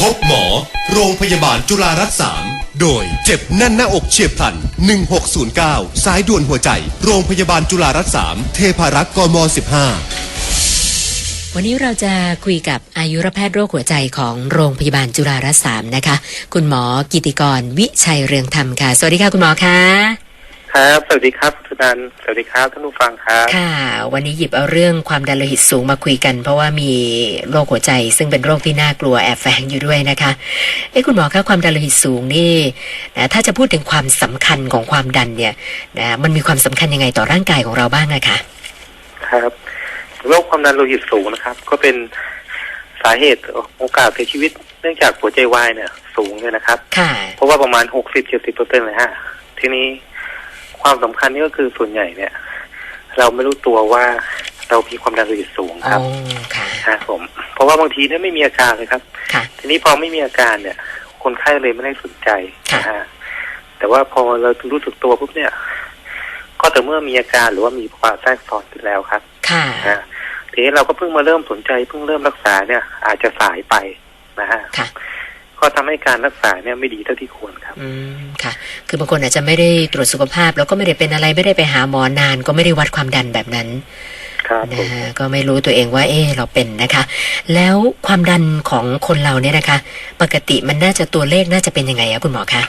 พบหมอ โรงพยาบาลจุฬารัตน์สามโดยเจ็บแน่นหน้าอกเฉียบพลัน 1609 สายด่วนหัวใจ โรงพยาบาลจุฬารัตน์สามเทพารักษ์กม 15วันนี้เราจะคุยกับอายุรแพทย์โรคหัวใจของโรงพยาบาลจุฬารัตน์สามนะคะ คุณหมอกิติกรวิชัยเรืองธรรมค่ะ สวัสดีค่ะ คุณหมอคะ ครับ สวัสดีครับคุณนันท์สวัสดีครับท่านผู้ฟังครับ ค่ะ วันนี้หยิบเอาเรื่องความดันโลหิตสูงมาคุยกัน เพราะว่ามีโรคหัวใจ ซึ่งเป็นโรคที่น่ากลัวแอบแฝงอยู่ด้วยนะคะ เอ้คุณหมอคะความดันโลหิตสูงนี่นะถ้าจะพูดถึงความสำคัญของความดันเนี่ยนะมันมีความสำคัญยังไงต่อร่างกายของเราบ้างอะคะ ครับ โรคความดันโลหิตสูงนะครับ ก็เป็นสาเหตุโอกาสเสียชีวิต เนื่องจากหัวใจวายเนี่ย สูงเลยนะครับค่ะเพราะว่าประมาณหกสิบเจ็ดสิบเปอร์เซ็นต์เลยฮะ ทีนี้ ความสำคัญนี่ก็คือส่วนใหญ่เนี่ย เราไม่รู้ตัวว่าเรามีความดันโลหิตสูงอ๋คอรับค่ะครับผม เพราะว่าบางทีเนี่ยไม่มีอาการเลยครับค่ะทีนี้พอไม่มีอาการเนี่ย คนไข้เลยไม่ได้สนใจค่ะนะฮะแต่ว่าพอเรารู้สึกตัวปุ๊บเนี่ย ก็แต่อเมื่อมีอาการหรือว่ามีภาวะแทรกซ้อนขึ้นแล้วครับ ค่ะนะฮะทีนี้เราก็เพิ่งมาเริ่มสนใจเพิ่งเริ่มรักษาเนี่ย อาจจะสายไปนะฮะค่ะ ก็ทำให้การรักษาเนี่ยไม่ดีเท่าที่ควรครับ อืมค่ะ คือบางคนอาจจะไม่ได้ตรวจสุขภาพ แล้วก็ไม่ได้เป็นอะไรไม่ได้ไปหาหมอนาน ก็ไม่ได้วัดความดันแบบนั้นครับผนะมฮะก็ไม่รู้ตัวเองว่า เออเราเป็นนะคะ แล้วความดันของคนเราเนี่ยนะคะ ปกติมันน่าจะตัวเลขน่าจะเป็นยังไงอะคุณหมอคะ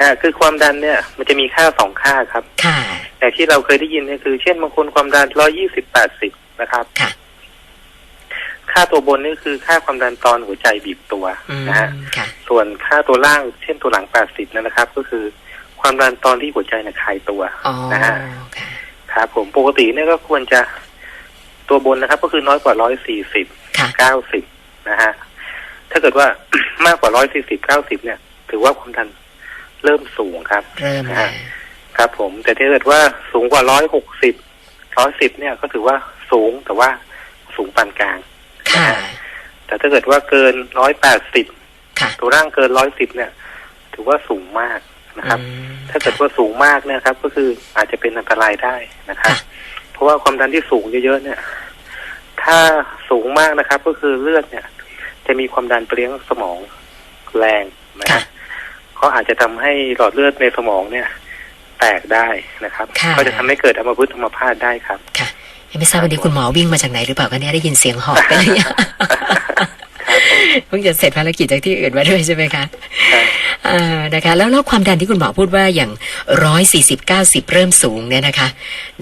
ฮะคือความดันเนี่ย มันจะมีค่าสองค่าครับ ค่ะ แต่ที่เราเคยได้ยินเนี่ยคือ เช่นบางคนความดันร้อยี่สิบแปดสิบนะครับ ค่ะ ค่าตัวบนนี่คือค่าความดันตอนหัวใจบีบตัวอืมนะฮะค่ะส่วนค่าตัวล่างเช่นตัวหลัง80นั่นนะครับ ก็คือความดันตอนที่หัวใจเนี่ยคลายตัวอ๋อนะฮะค่ะครับผมปกติเนี่ยก็ควรจะตัวบนนะครับ ก็คือน้อยกว่า140ค่ะ90นะฮะถ้าเกิดว่ามากกว่า140 90เนี่ย ถือว่าความดันเริ่มสูงครับเริ่มนะแล้ฮะวครับ ผม แต่ถ้าเกิดว่าสูงกว่า160 110เนี่ยก็ถือว่าสูงแต่ว่าสูงปานกลางค่ะ แต่ถ้าเกิดว่าเกิน180ค่ะตัวร่างเกินร้อยสิบเนี่ย ถือว่าสูงมากนะครับอืมถ้าเกิดว่าสูงมากเนี่ยครับ ก็คืออาจจะเป็นอันตรายได้นะครับค่ะเพราะว่าความดันที่สูงเยอะๆเนี่ย ถ้าสูงมากนะครับ ก็คือเลือดเนี่ย จะมีความดันไปเลี้ยงสมองแรงนะค่ะฮะก็อาจจะทำให้หลอดเลือดในสมองเนี่ย แตกได้นะครับค่ะก็จะทำให้เกิดอัมพฤกษ์อัมพาตได้ครับค่ะ ไม่ทราบวันนี้คุณหมอวิ่งมาจากไหนหรือเปล่าคะเนี่ยได้ยินเสียงหอบไปเลยครับผมเพิ่งจะเสร็จภารกิจจากที่อื่นมาด้วยใช่ไหมคะครับอ่านะคะแล้วแล้วความดันที่คุณหมอพูดว่าอย่างร้อยสี่สิบเก้าสิบเริ่มสูงเนี่ยนะคะ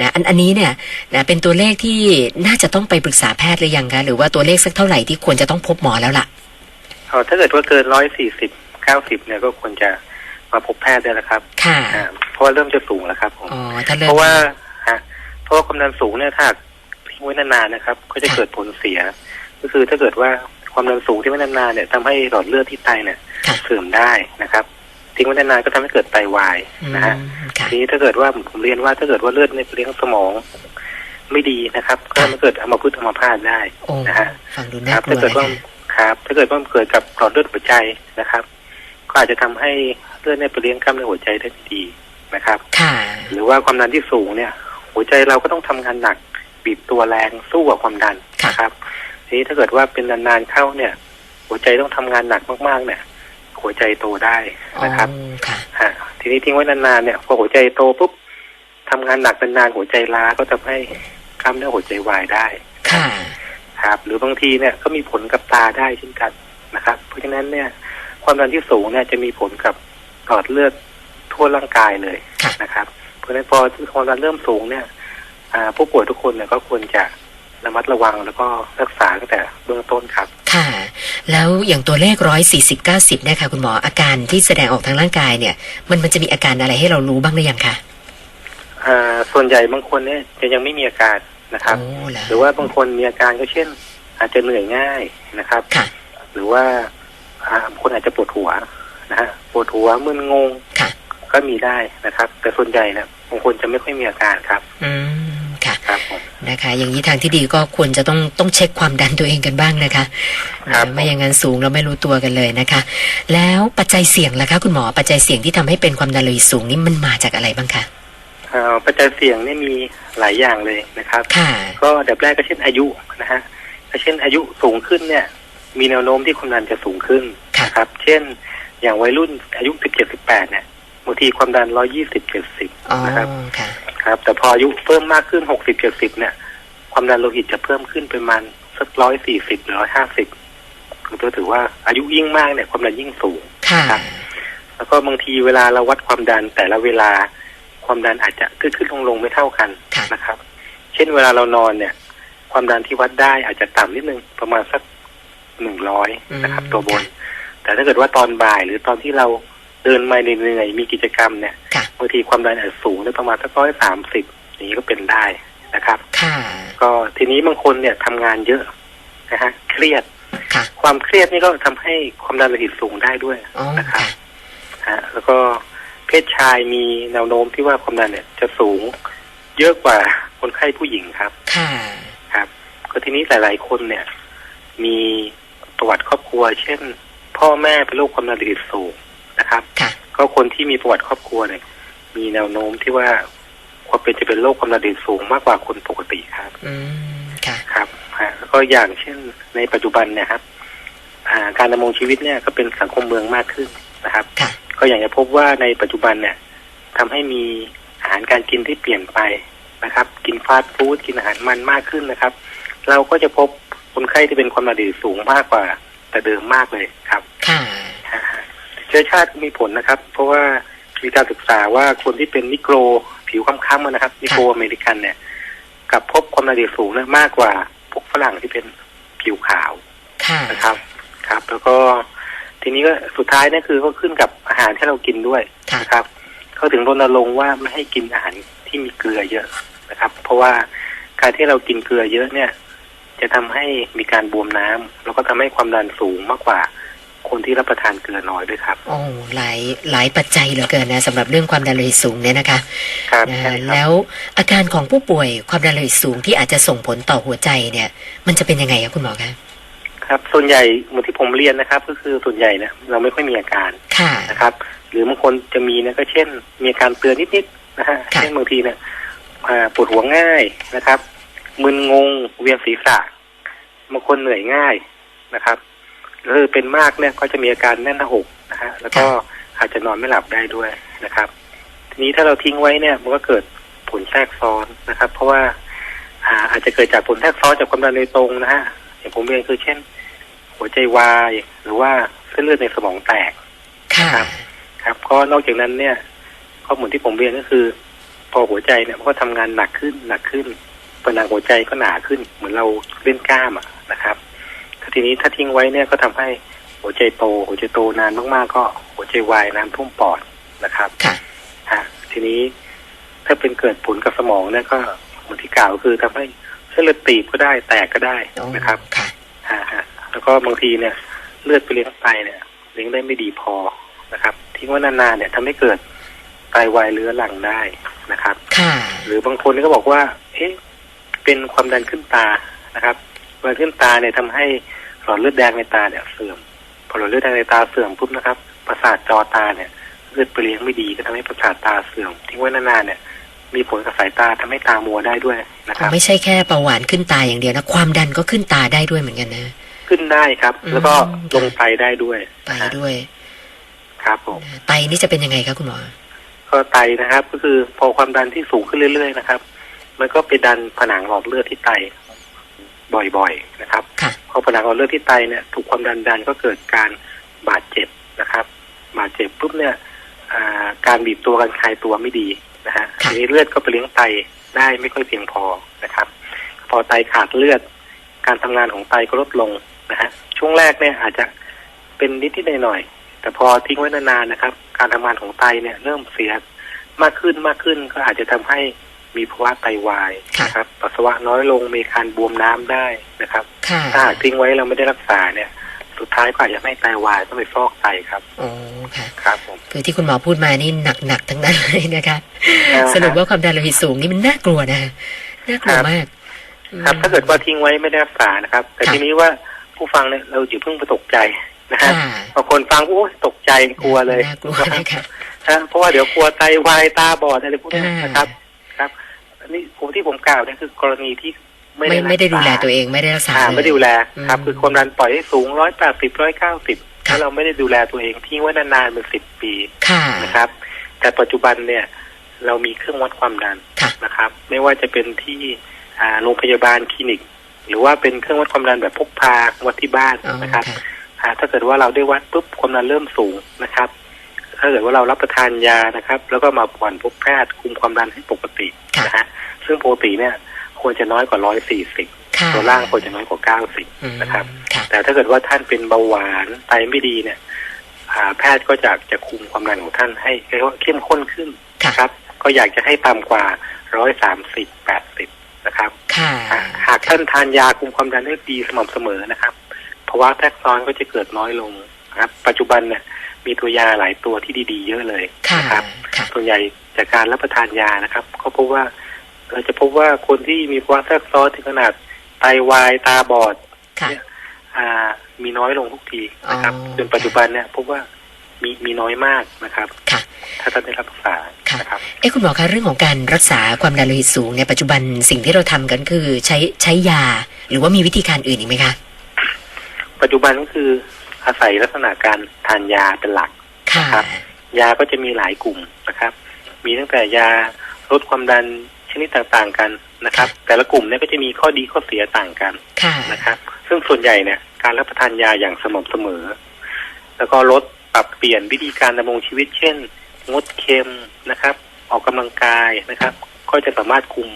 นะอันอันนี้เนี่ยนะเป็นตัวเลขที่น่าจะต้องไปปรึกษาแพทย์หรือยังคะหรือว่าตัวเลขสักเท่าไหร่ที่ควรจะต้องพบหมอแล้วล่ะเอาถ้าเกิดว่าเกินร้อยสี่สิบเก้าสิบเนี่ยก็ควรจะมาพบแพทย์ได้แล้วครับ ค่ะอ่าเพราะว่าเริ่มจะสูงแล้วครับผมอ๋อถ้าเริ่มเพราะว่าฮะเพ ราะว่าความดันสูงเนี่ยถ้าทิ้งไว้นานๆนะครับ ก็จะค่ะเกิดผลเสีย ก็คือถ้าเกิดว่าความดันสูงที่ไว้นานๆเนี่ยทำให้หลอดเลือดที่ไตเนี่ยค่ะเสื่อมได้นะครับทิ้งไว้นานๆก็ทำให้เกิดไตวายอืมนะฮะค่ะทีนี้ถ้าเกิดว่าผมเรียนว่าถ้าเกิดว่าเลือดในเลี้ยงสมองไม่ดีนะครับ ก็ค่ะทำให้เกิดอัมพฤกษ์อัมพาตได้โอ้นะฮะฟังดูคน่ารับกลัถ้าวเกิดนะว่าคะครับถ้าเกิดว่ามันเกิดกับหลอดเลือดหัวใจนะครับ ก็อาจจะทำให้เลือดในไปเลี้ยงกล้ามเนื้อหัวใจได้ไม่ดีนะครับค่ะหรือว่าความดันที่สูงเนี่ย หัวใจเราก็ต้องทำงานหนัก บีบตัวแรงสู้กับความดันค่ะนะครับทีนี้ถ้าเกิดว่าเป็นนานๆเข้าเนี่ย หัวใจต้องทำงานหนักมากๆ เนี่ย หัวใจโตได้นะครับอ๋อค่ะฮะทีนี้ทิ้งไว้นานๆเนี่ยพอหัวใจโตปุ๊บทำงานหนักนานๆหัวใจล้าก็ทำให้กล้ามเนื้อหัวใจวายได้ค่ะครับ หรือบางทีเนี่ยก็มีผลกับตาได้เช่นกันนะครับ เพราะฉะนั้นเนี่ย ความดันที่สูงเนี่ยจะมีผลกับหลอดเลือดทั่วร่างกายเลยค่ะนะครับ เพราะฉะนั้นพอความดันเริ่มสูงเนี่ยอ่าผู้ป่วยทุกคนเนี่ยก็ควรจะระมัดระวังแล้วก็รักษาตั้งแต่เบื้องต้นครับ ค่ะ แล้วอย่างตัวเลขร้อยสี่สิบเก้าสิบเนี่ยค่ะคุณหมออาการที่แสดงออกทางร่างกายเนี่ย มันมันจะมีอาการอะไรให้เรารู้บ้างหรือยังคะอ่าส่วนใหญ่บางคนเนี่ยจะยังไม่มีอาการนะครับโอ้เหรอหรือว่าบางคนมีอาการก็เช่น อาจจะเหนื่อยง่ายนะครับค่ะหรือว่าอ่าบางคนอาจจะปวดหัวนะฮะปวดหัวมึนงงค่ะ ก็มีได้นะครับ แต่ส่วนใหญ่เนี่ยบางคนจะไม่ค่อยมีอาการครับ อืมค่ะครับผมนะคะ อย่างนี้ทางที่ดีก็ควรจะต้องต้องเช็คความดันตัวเองกันบ้างนะคะครับนะไม่อย่างนั้นสูงเราไม่รู้ตัวกันเลยนะคะ แล้วปัจจัยเสี่ยงล่ะคะ คุณหมอปัจจัยเสี่ยงที่ทำให้เป็นความดันโลหิตสูงนี่มันมาจากอะไรบ้างคะอ่าปัจจัยเสี่ยงเนี่ยมีหลายอย่างเลยนะครับค่ะก็อันดับแรกก็เช่นอายุนะฮะถ้าเช่นอายุสูงขึ้นเนี่ย มีแนวโน้มที่ความดันจะสูงขึ้นค่ะนะครับ เช่น อย่างวัยรุ่นอายุ 17 18 เนี่ย บางทีความดัน120 70อ๋อนะครับค่ะครับ แต่พออายุเพิ่มมากขึ้น60 70เนี่ย ความดันโลหิตจะเพิ่มขึ้นประมาณสัก140หรือ150คือถือว่าอายุยิ่งมากเนี่ยความดันยิ่งสูงค่ะครับแล้วก็บางทีเวลาเราวัดความดันแต่ละเวลาความดันอาจจะขึ้นขึ้นลงลงไม่เท่ากันค่ะนะครับ เช่นเวลาเรานอนเนี่ย ความดันที่วัดได้อาจจะต่ำนิดนึงประมาณสักหนึ่งร้อยนะครับ ตัวบน แต่ถ้าเกิดว่าตอนบ่ายหรือตอนที่เรา เดินมาเหนื่อยๆมีกิจกรรมเนี่ยค่ะบางทีความดันอาจจะสูงได้ประมาณสักร้อยสามสิบนี้ก็เป็นได้นะครับค่ะก็ทีนี้บางคนเนี่ยทำงานเยอะนะฮะเครียดค่ะความเครียดนี่ก็ทำให้ความดันโลหิตสูงได้ด้วยอ๋อนะครับค่ะฮะแล้วก็เพศชายมีแนวโน้มที่ว่าความดันเนี่ยจะสูงเยอะกว่าคนไข้ผู้หญิงครับค่ะครับ ก็ทีนี้หลาย ๆ คนเนี่ย มีประวัติครอบครัว เช่น พ่อแม่เป็นโรคความดันโลหิตสูง นะครับค่ะก็คนที่มีประวัติครอบครัวเนี่ย มีแนวโน้มที่ว่าความเป็นจะเป็นโรคความดันโลหิตสูงมากกว่าคนปกติครับอืมค่ะครับฮะแล้วก็อย่างเช่นในปัจจุบันเนี่ยครับอ่าการดำรงชีวิตเนี่ยก็เป็นสังคมเมืองมากขึ้นนะครับค่ะก็อย่างจะพบว่าในปัจจุบันเนี่ยทำให้มีอาหารการกินที่เปลี่ยนไปนะครับ กินฟาสต์ฟู้ดกินอาหารมันมากขึ้นนะครับ เราก็จะพบคนไข้ที่เป็นความดันโลหิตสูงมากกว่าแต่เดิมมากเลยครับค่ะฮะฮะ เชื้อชาติมีผลนะครับ เพราะว่ามีการศึกษาว่าคนที่เป็นนิโกรผิวค้ำๆอะนะครับนิโกรอเมริกันเนี่ยกลับพบความดันโลหิตสูงเนี่ยมากกว่าพวกฝรั่งที่เป็นผิวขาวค่ะนะครับ ครับ แล้วก็ทีนี้ก็สุดท้ายเนี่ยคือก็ขึ้นกับอาหารที่เรากินด้วยค่ะนะครับเขาถึงรณรงค์ว่าไม่ให้กินอาหารที่มีเกลือเยอะนะครับ เพราะว่าการที่เรากินเกลือเยอะเนี่ย จะทำให้มีการบวมน้ำแล้วก็ทำให้ความดันสูงมากกว่า คนที่รับประทานเกลือน้อยด้วยครับโอ้หลายหลายปัจจัยเหลือเกินนะสำหรับเรื่องความดันโลหิตสูงเนี่ยนะคะครับนะใช่ครับแล้วอาการของผู้ป่วยความดันโลหิตสูงที่อาจจะส่งผลต่อหัวใจเนี่ย มันจะเป็นยังไงคะคุณหมอคะครับส่วนใหญ่เหมือนที่ผมเรียนนะครับ ก็คือส่วนใหญ่เนี่ยเราไม่ค่อยมีอาการค่ะนะครับ หรือบางคนจะมีเนี่ยก็เช่น มีอาการเตือนนิดๆนะฮะค่ะเช่นบางทีเนี่ยอ่าปวดหัวง่ายนะครับมึนงงเวียนศีรษะบางคนเหนื่อยง่ายนะครับ หรือเป็นมากเนี่ยก็จะมีอาการแน่นหน้าอกนะฮะแล้วก็อาจจะนอนไม่หลับได้ด้วยนะครับ ทีนี้ถ้าเราทิ้งไว้เนี่ยมันก็เกิดผลแทรกซ้อนนะครับ เพราะว่าอ่าอาจจะเกิดจากผลแทรกซ้อนจากความดันโดยตรงนะฮะอย่างผมเองคือเช่น หัวใจวาย หรือว่าเส้นเลือดในสมองแตกค่ะครับ ครับ ก็นอกจากนั้นเนี่ย ข้อมูลที่ผมเรียนก็คือ พอหัวใจเนี่ยมันก็ทำงานหนักขึ้นหนักขึ้นผนังหัวใจก็หนาขึ้น เหมือนเราเล่นกล้ามอะนะครับ ทีนี้ถ้าทิ้งไว้เนี่ยก็ทำให้หัวใจโต หัวใจโตนานมากๆ ก็หัวใจวายน้ำท่วมปอดนะครับค่ะฮะทีนี้ถ้าเป็นเกิดผลกับสมองเนี่ยก็เหมือนที่กล่าวคือทำให้เส้นเลือดตีบก็ได้แตกก็ได้โอ้นะครับค่ะฮะฮะแล้วก็บางทีเนี่ย เลือดไปเลี้ยงไตเนี่ยเลี้ยงได้ไม่ดีพอนะครับ ทิ้งไว้นานๆเนี่ยทำให้เกิดไตวายเรื้อรังได้นะครับ ค่ะ หรือบางคนก็บอกว่า เอ๊ะ เป็นความดันขึ้นตานะครับความดันขึ้นตาเนี่ยทำให้ หลอดเลือดแดงในตาเนี่ยเสื่อมพอหลอดเลือดแดงในตาเสื่อมปุ๊บนะครับ ประสาทจอตาเนี่ยเลือดไปเลี้ยงไม่ดีก็ทำให้ประสาทตาเสื่อมทิ้งไว้นานๆเนี่ย มีผลกับสายตาทำให้ตามัวได้ด้วยนะครับไม่ใช่แค่เบาหวานขึ้นตาอย่างเดียวนะความดันก็ขึ้นตาได้ด้วยเหมือนกันนะขึ้นได้ครับ แล้วก็อืมลงไตได้ด้วยไตนะฮะด้วย ครับผมไตนี่จะเป็นยังไงคะคุณหมอก็ไตนะครับ ก็คือพอความดันที่สูงขึ้นเรื่อยๆนะครับ มันก็ไปดันผนังหลอดเลือดที่ไต บ่อยๆนะครับค่ะพอผนังหลอดเลือดที่ไตเนี่ยถูกความดันดันก็เกิดการบาดเจ็บนะครับ บาดเจ็บปุ๊บเนี่ยอ่าการบีบตัวการคลายตัวไม่ดีนะฮะค่ะทีนี้เลือดก็ไปเลี้ยงไตได้ไม่ค่อยเพียงพอนะครับ พอไตขาดเลือด การทำงานของไตก็ลดลงนะฮะช่วงแรกเนี่ยอาจจะเป็นนิดๆหน่อยๆแต่พอทิ้งไว้นานๆนะครับ การทำงานของไตเนี่ยเริ่มเสียมากขึ้นมากขึ้นก็อาจจะทำให้ มีภาวะไตวายค่ะนะครับปัสสาวะน้อยลงมีการบวมน้ำได้นะครับค่ะถ้าหากทิ้งไว้เราไม่ได้รักษาเนี่ย สุดท้ายก็อาจจะไม่ไตวายต้องไปฟอกไตครับโอ้ค่ะครับผมคือที่คุณหมอพูดมานี่หนักๆทั้งนั้นเลยนะคะอ่าฮะสรุปว่าความดันโลหิตสูงนี่มันน่ากลัวนะน่ากลัวครับมาก ครับ ถ้าเกิดว่าทิ้งไว้ไม่ได้รักษานะครับ แต่ค่ะทีนี้ว่าผู้ฟังเนี่ยเราอย่าเพิ่งไปตกใจนะฮะค่ะบางคนฟังโอ้ยตกใจกลัวเลยน่ากลัวนะคะฮะเพราะว่าเดี๋ยวกลัวไตวายตาบอดอะไรพวกนี้อ่านนะครับครับอั นนี้ผมที่ผมกล่าวเนี่ยคือกรณีที่ไม่ไม่ได้ไม่ได้ดูแลรักษาตัวเองไม่ได้รักษาอ่าเลยไม่ได้ดูแลครับอืมคือความดันปล่อยให้สูงร้อยแปดสิบร้อยเก้าสิบค่ะแล้วเราไม่ได้ดูแลตัวเองทิ้งไว้นานๆเป็นสิบปีค่ะนะครับ แต่ปัจจุบันเนี่ย เรามีเครื่องวัดความดันค่ะนะครับ ไม่ว่าจะเป็นที่อ่าโรงพยาบาลคลินิก หรือว่าเป็นเครื่องวัดความดันแบบพกพาวัดที่บ้านอ๋อนะครับค่ะอ่าถ้าเกิดว่าเราได้วัดปุ๊บความดันเริ่มสูงนะครับ ถ้าเกิดว่าเรารับประทานยานะครับ แล้วก็มาผ่อนพบแพทย์คุมความดันให้ปกติค่ะนะฮะซึ่งปกติเนี่ยควรจะน้อยกว่าร้อยสี่สิบค่ะตัวล่างควรจะน้อยกว่าเก้าสิบอืมนะครับค่ะแต่ถ้าเกิดว่าท่านเป็นเบาหวานไตไม่ดีเนี่ยอ่าแพทย์ก็จะจะคุมความดันของท่านให้เรียกว่าเข้มข้นขึ้นค่ะนะครับ ก็อยากจะให้ต่ำกว่าร้อยสามสิบแปดสิบนะครับค่ะอ่าหากท่านทานยาคุมความดันได้ดีสม่ำเสมอนะครับภาวะแทรกซ้อนก็จะเกิดน้อยลงนะครับ ปัจจุบันเนี่ย มีตัวยาหลายตัวที่ดีๆ เยอะเลยค่ะนะครับค่ะส่วนใหญ่จากการรับประทานยานะครับ ก็พบว่า เราจะพบว่าคนที่มีภาวะแทรกซ้อนถึงขนาดไตวายตาบอดค่ะอ่ามีน้อยลงทุกทีนะครับอ๋อจนปัจจุบันเนี่ยพบว่ามีมีน้อยมากนะครับค่ะถ้าท่านได้รับรักษาค่ะนะครับเอ้คุณหมอคะเรื่องของการรักษาความดันโลหิตสูงเนี่ยปัจจุบันสิ่งที่เราทำกันคือใช้ใช้ยา หรือว่ามีวิธีการอื่นอีกไหมคะ ปัจจุบันก็คือ อาศัยลักษณะการทานยาเป็นหลักค่ะครับ ยาก็จะมีหลายกลุ่มนะครับ มีตั้งแต่ยาลดความดันชนิดต่างๆกันนะครับ แต่ละกลุ่มเนี่ยก็จะมีข้อดีข้อเสียต่างกันค่ะนะครับ ซึ่งส่วนใหญ่เนี่ยการรับประทานยาอย่างสม่ำเสมอ แล้วก็ลดปรับเปลี่ยนวิธีการดำรงชีวิต เช่น งดเค็มนะครับ ออกกำลังกายนะครับ ก็จะสามารถคุม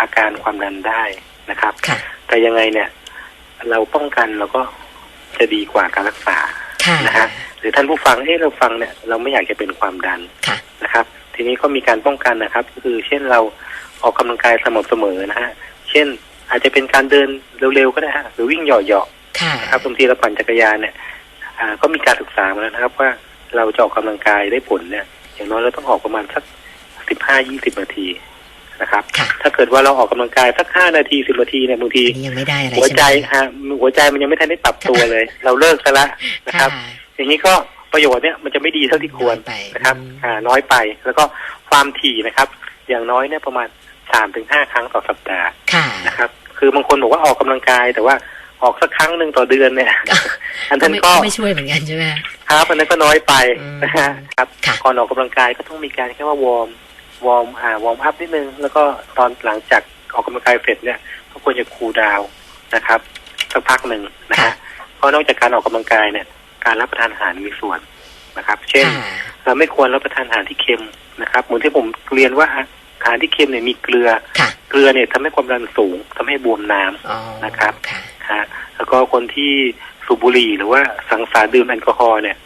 อาการความดันได้นะครับค่ะแต่ยังไงเนี่ย เราป้องกันเราก็ จะดีกว่าการรักษาค่ะนะฮะหรือท่านผู้ฟังเอ๊ะเราฟังเนี่ยเราไม่อยากจะเป็นความดันค่ะนะครับ ทีนี้ก็มีการป้องกันนะครับก็คือเช่นเราออกกำลังกายสม่ำเสมอนะฮะเช่นอาจจะเป็นการเดินเร็วๆก็ได้ฮะหรือวิ่งเหยาะค่ะๆนะครับบางทีเราปั่นจักรยานเนี่ยอ่าก็มีการศึกษามาแล้วนะครับ ว่าเราจะออกกำลังกายได้ผลเนี่ย อย่างน้อยเราต้องออกประมาณสักสิบห้ายี่สิบนาที นะครับค่ะถ้าเกิดว่าเราออกกำลังกายสักห้านาทีสิบนาทีเนี่ยบางทีอันนี้ยังไม่ได้อะไรหัวใช่ไหใจมฮะหัวใจมันยังไม่ทันได้ปรับตัวเลย เราเลิกซะละนะคค่ะรับ อย่างนี้ก็ประโยชน์เนี่ยมันจะไม่ดีเท่าที่ควรน้อยไปนะครับอืมอ่าน้อยไปแล้วก็ความถี่นะครับ อย่างน้อยเนี่ยประมาณสามถึงห้าครั้งต่อสัปดาห์ค่ะนะครับ คือบางคนบอกว่าออกกำลังกายแต่ว่าออกสักครั้งหนึ่งต่อเดือนเนี่ย อันก็นั้นไม่ก็ไม่ช่วยเหมือนกันใช่ไหมครับอันนั้นก็น้อยไปอืมนะฮะครับค่ะก่อนออกกำลังกายก็ต้องมีการแค่ว่าวอร์ม วอร์มอ่าวอร์มอัพนิดนึง แล้วก็ตอนหลังจากออกกำลังกายเสร็จเนี่ยก็ควรจะคูลดาวน์นะครับสักพักหนึ่งนะค่ะฮะเพราะนอกจากการออกกำลังกายเนี่ย การรับประทานอาหารมีส่วนนะครับ เช่นค่ะเราไม่ควรรับประทานอาหารที่เค็มนะครับเหมือนที่ผมเรียนว่าอาหารที่เค็มเนี่ยมีเกลือค่ะเกลือเนี่ยทำให้ความดันสูงทำให้บวมน้ำอ๋อนะครับค่ะฮะแล้วก็คนที่สูบบุหรี่หรือว่าสังสารดื่มแอลกอฮอล์เนี่ย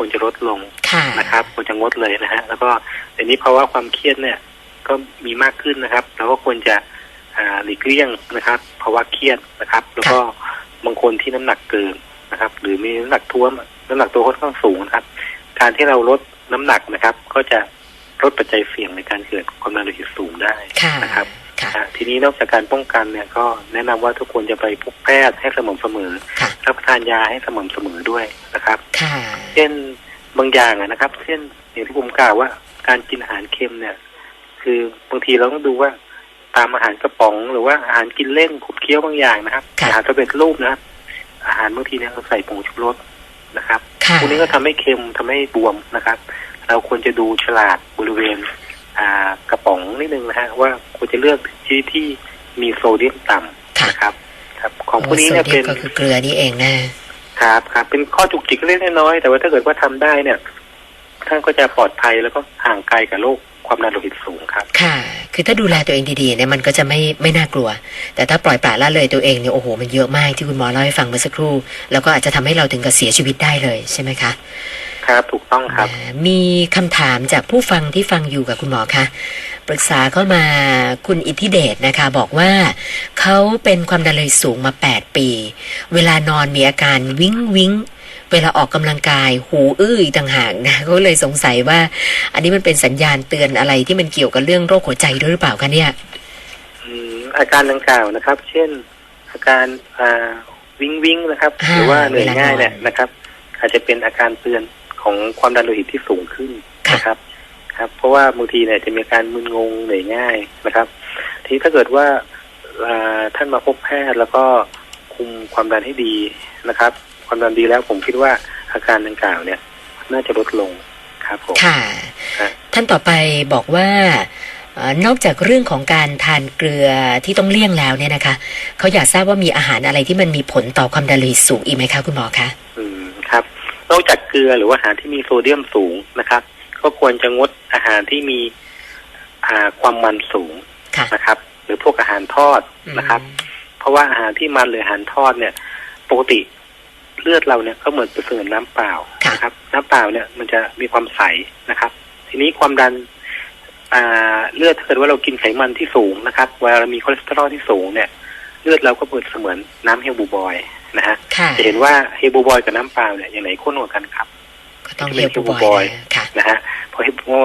ควรจะลดลงค่ะนะครับควรจะงดเลยนะฮะแล้วก็เดี๋ยวนี้ภาวะความเครียดเนี่ยก็มีมากขึ้นนะครับเราก็ควรจะอ่าหลีกเลี่ยงนะครับภาวะเครียดนะครับ แล้วก็บางคนที่น้ำหนักเกินนะครับ หรือมีน้ำหนักท้วมน้ำหนักตัวค่อนข้างสูงนะครับ การที่เราลดน้ำหนักนะครับ ก็จะลดปัจจัยเสี่ยงในการเกิดความดันโลหิตสูงได้ค่ะนะครับค่ะอ่าทีนี้นอกจากการป้องกันเนี่ยก็แนะนำว่าทุกคนจะไปพบแพทย์ให้สม่ำเสมอค่ะรับประทานยาให้สม่ำเสมอด้วยนะครับค่ะ เช่นบางอย่างอะนะครับ เช่นอย่างที่ผมกล่าวว่า การกินอาหารเค็มเนี่ย คือบางทีเราต้องดูว่าตามอาหารกระป๋องหรือว่าอาหารกินเล่นขบเคี้ยวบางอย่างนะครับค่ะอาหารสำเร็จรูปนะครับ อาหารบางทีเนี่ยเราใส่ผงชูรสนะครับค่ะพวกนี้ก็ทำให้เค็มทำให้บวมนะครับ เราควรจะดูฉลากบริเวณ อ่ากระป๋องนิดนึงนะฮะว่าควรจะเลือกที่ที่มีโซเดียมต่ำค่ะนะครับ ครับ ของพวกโอ้นี้โซเนี่ยเดียเป็มนก็คือเกลือนี่เองนะ ครับครับ เป็นข้อจุกจิกเล็กน้อยแต่ว่าถ้าเกิดว่าทำได้เนี่ยท่านก็จะปลอดภัยแล้วก็ห่างไกลกับโรคความดันโลหิตสูงครับ ค่ะ คือถ้าดูแลตัวเองดีๆเนี่ยมันก็จะไม่ไม่น่ากลัว แต่ถ้าปล่อยปละละเลยตัวเองเนี่ยโอ้โหมันเยอะมากที่คุณหมอเล่าให้ฟังเมื่อสักครู่ แล้วก็อาจจะทำให้เราถึงกับเสียชีวิตได้เลยใช่ไหมคะ ครับถูกต้องครับอ่ามีคำถามจากผู้ฟังที่ฟังอยู่กับคุณหมอคะปรึกษาเข้ามาคุณอิทธิเดชนะคะ บอกว่าเขาเป็นความดันโลหิตสูงมา 8 ปี เวลานอนมีอาการวิ้งวิ้งเวลาออกกำลังกายหูอื้ออีกต่างหากนะเขาเลยสงสัยว่า อันนี้มันเป็นสัญญาณเตือนอะไรที่มันเกี่ยวกับเรื่องโรคหัวใจด้วยหรือเปล่าคะเนี่ยอืมอาการดังกล่าวนะครับ เช่น อาการอ่าวิงวิงนะครับอ่าหรือว่าเหนื่อยง่ายเวลานอนเนี่ยนะครับ อาจจะเป็นอาการเตือน ของความดันโลหิตที่สูงขึ้นค่ะนะครับ ครับ เพราะว่าบางทีเนี่ยจะมีอาการมึนงงเหนื่อยง่ายนะครับ ทีนี้ถ้าเกิดว่าอ่าท่านมาพบแพทย์แล้วก็คุมความดันให้ดีนะครับ ความดันดีแล้วผมคิดว่าอาการดังกล่าวเนี่ย น่าจะลดลงครับผมค่ะครับท่านต่อไปบอกว่าเอ่อนอกจากเรื่องของการทานเกลือที่ต้องเลี่ยงแล้วเนี่ยนะคะ เขาอยากทราบว่ามีอาหารอะไรที่มันมีผลต่อความดันโลหิตสูงอีกไหมคะคุณหมอคะอืมครับ นอกจากเกลือหรือว่าอาหารที่มีโซเดียมสูงนะครับ ก็ควรจะงดอาหารที่มีอ่าความมันสูงค่ะนะครับ หรือพวกอาหารทอดนะครับอืมเพราะว่าอาหารที่มันหรืออาหารทอดเนี่ย ปกติเลือดเราเนี่ยก็เหมือนเปรียบเสมือนน้ำเปล่าค่ะนะครับ น้ำเปล่าเนี่ยมันจะมีความใสนะครับ ทีนี้ความดันอ่าเลือดถ้าเกิดว่าเรากินไขมันที่สูงนะครับเวลาเรามีคอเลสเตอรอลที่สูงเนี่ย เลือดเราก็เปรียบเสมือนน้ำเฮลบูบอยนะฮะค่ะจะเห็นว่าเฮลบูบอยกับน้ำเปล่าเนี่ยอย่างไหนข้นกว่ากันครับก็ต้องจะเฮเป็นลบูบ Help อ Boy ยนะค่ะนะฮะพอพอ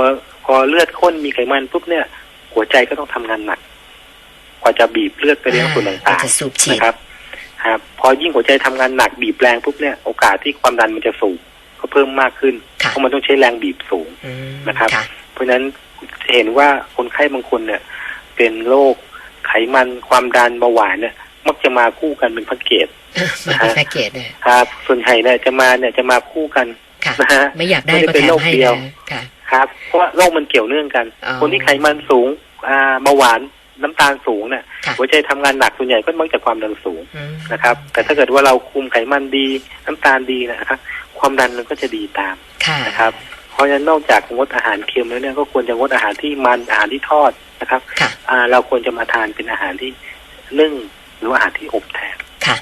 พอเลือดข้นมีไขมันปุ๊บเนี่ย หัวใจก็ต้องทำงานหนักกว่าจะบีบเลือดไปเลี้ยงส่วนอ่าต่างจะสูบๆฉีดนะครับครับพอยิ่งหัวใจทำงานหนักบีบแรงปุ๊บเนี่ยโอกาสที่ความดันมันจะสูงก็เพิ่มมากขึ้นค่ะเพราะมันต้องใช้แรงบีบสูงอืมนะครับค่ะเพราะฉะนั้นจะเห็นว่าคนไข้บางคนเนี่ย เป็นโรค ไขมันความดันเบาหวานเนี่ยมักจะมาคู่กันเป็นแพ็กเกจมาเป็นแพ็กเกจเนี่ยครับ ส่วนใหญ่เนี่ยจะมาเนี่ยจะมาคู่กันค่ะนะฮะไม่อยากได้ไม่ได้ก็เป็นแถโรมคให้เดียวนะค่ะครับเพราะว่าโรคมันเกี่ยวเนื่องกันอ๋อคนที่ไขมันสูงอ่าเบาหวานน้ำตาลสูงเนี่ยค่ะหัวใจทำงานหนักส่วนใหญ่ก็มักจะความดันสูงอืมนะครับ แต่ถ้าเกิดว่าเราคุมไขมันดี น้ำตาลดีนะครับ ความดันมันก็จะดีตามค่ะนะครับ เพราะฉะนั้นนอกจากงดอาหารเค็มแล้วเนี่ยก็ควรจะงดอาหารที่มันอาหารที่ทอด นะครับค่ะอ่าเราควรจะมาทานเป็นอาหารที่นึ่งหรือว่าอาหารที่อบแทนค่ะ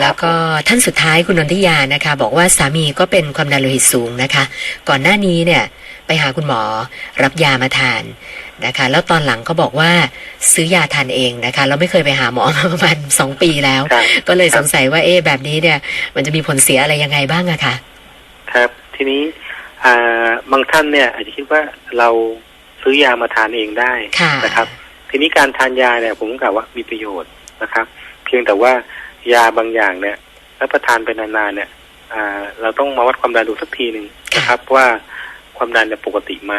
แล้วก็ท่านสุดท้ายคุณนนทิยานะคะ บอกว่าสามีก็เป็นความดันโลหิตสูงนะคะ ก่อนหน้านี้เนี่ย ไปหาคุณหมอรับยามาทานนะคะ แล้วตอนหลังก็บอกว่าซื้อยาทานเองนะคะ เราไม่เคยไปหาหมอมาประมาณสองปีแล้วครับก็เลยครับสงสัยว่าเอ๊ะแบบนี้เนี่ย มันจะมีผลเสียอะไรยังไงบ้างอะคะครับ ทีนี้อ่าบางท่านเนี่ย อาจจะคิดว่าเรา ซื้อยามาทานเองได้ค่ะนะครับ ทีนี้การทานยาเนี่ยผมกล่าวว่ามีประโยชน์นะครับ เพียงแต่ว่ายาบางอย่างเนี่ยรับประทานไปนานๆเนี่ยอ่าเราต้องมาวัดความดันดูสักทีหนึ่งนะครับ ว่าความดันเนี่ยปกติไหม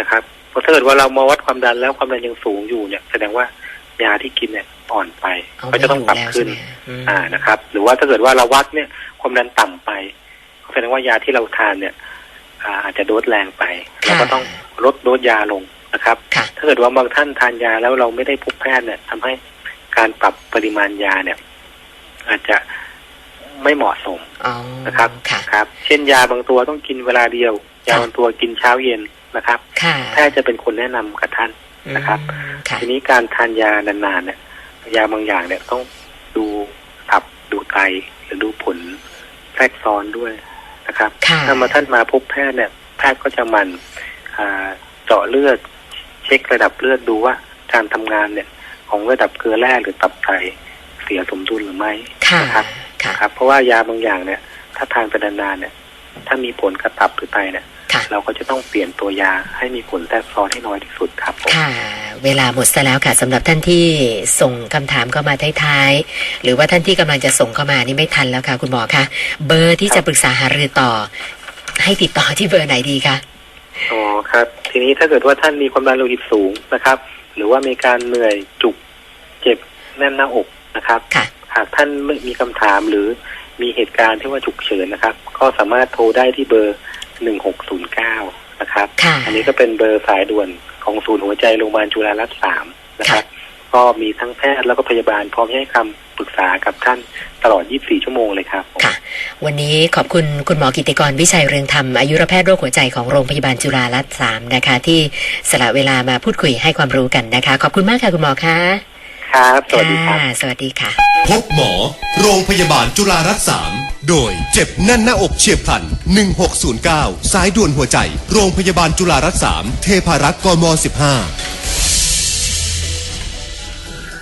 นะครับเพราะถ้าเกิดว่าเรามาวัดความดันแล้วความดันยังสูงอยู่เนี่ย แสดงว่ายาที่กินเนี่ยอ่อนไปเอาก็ไม่จะต้องอยู่ปรับแล้วขึ้ใช่นไหมอืมอ่านะครับ หรือว่าถ้าเกิดว่าเราวัดเนี่ยความดันต่ำไปก็แสดงว่ายาที่เราทานเนี่ย อ่าอาจจะโดสแรงไปเราก็ต้องลดโดสยาลงนะครับค่ะถ้าเกิดว่าบางท่านทานยาแล้วเราไม่ได้พบแพทย์เนี่ยทำให้การปรับปริมาณยาเนี่ย อาจจะไม่เหมาะสมอ๋อนะครับค่ะครับ เช่นยาบางตัวต้องกินเวลาเดียว ยาค่ะบางตัวกินเช้าเย็นนะครับค่ะแพทย์จะเป็นคนแนะนำกับท่านนะครับอืมค่ะทีนี้การทานยานานๆเนี่ย ยาบางอย่างเนี่ยต้องดูตับดูไตหรือดูผลแทรกซ้อนด้วย นะครับค่ะถ้ามาท่านมาพบแพทย์เนี่ยแพทย์ก็จะหมันอ่าเจาะเลือด เช็คระดับเลือดดูว่าการทำงานเนี่ย ของระดับเกลือแร่หรือตับไตเสียสมดุลหรือไม่ค่ะนะครับค่ะครับ เพราะว่ายาบางอย่างเนี่ย ถ้าทานไปนานๆเนี่ย ถ้ามีผลกระตับหรือไตเนี่ยค่ะ เราก็จะต้องเปลี่ยนตัวยาให้มีผลแทรกซ้อนให้น้อยที่สุดครับผมค่ะ เวลาหมดซะแล้วค่ะสำหรับท่านที่ส่งคำถามเข้ามาท้ายๆหรือว่าท่านที่กำลังจะส่งเข้ามานี่ไม่ทันแล้วค่ะ คุณหมอคะเบอร์ที่จะปรึกษาหารือต่อ ให้ติดต่อที่เบอร์ไหนดีคะอ๋อครับ ทีนี้ถ้าเกิดว่าท่านมีความดันโลหิตสูงนะครับ หรือว่ามีการเหนื่อยจุกเจ็บแน่นหน้าอกนะครับค่ะหากท่านไม่มีคำถามหรือมีเหตุการณ์ที่ว่าฉุกเฉินนะครับ ก็สามารถโทรได้ที่เบอร์ หนึ่งหกศูนย์เก้านะครับค่ะอันนี้ก็เป็นเบอร์สายด่วนของศูนย์หัวใจโรงพยาบาลจุฬารัตน์สามนะครับ ก็มีทั้งแพทย์แล้วก็พยาบาลพร้อมให้คำปรึกษากับท่านตลอด 24 ชั่วโมงเลยครับผมค่ะ วันนี้ขอบคุณคุณหมอกิติกรวิชัยเรืองธรรม อายุรแพทย์โรคหัวใจของโรงพยาบาลจุฬารัตน์สามนะคะ ที่สละเวลามาพูดคุยให้ความรู้กันนะคะ ขอบคุณมากค่ะคุณหมอคะ ครับ สวัสดีครับะสวัสดีค่ะ พบหมอ โรงพยาบาลจุฬารัตน์3โดยเจ็บแน่นหน้าอกเฉียบพลัน 1609 สายด่วนหัวใจ โรงพยาบาลจุฬารัตน์3เทพารักษ์กม 15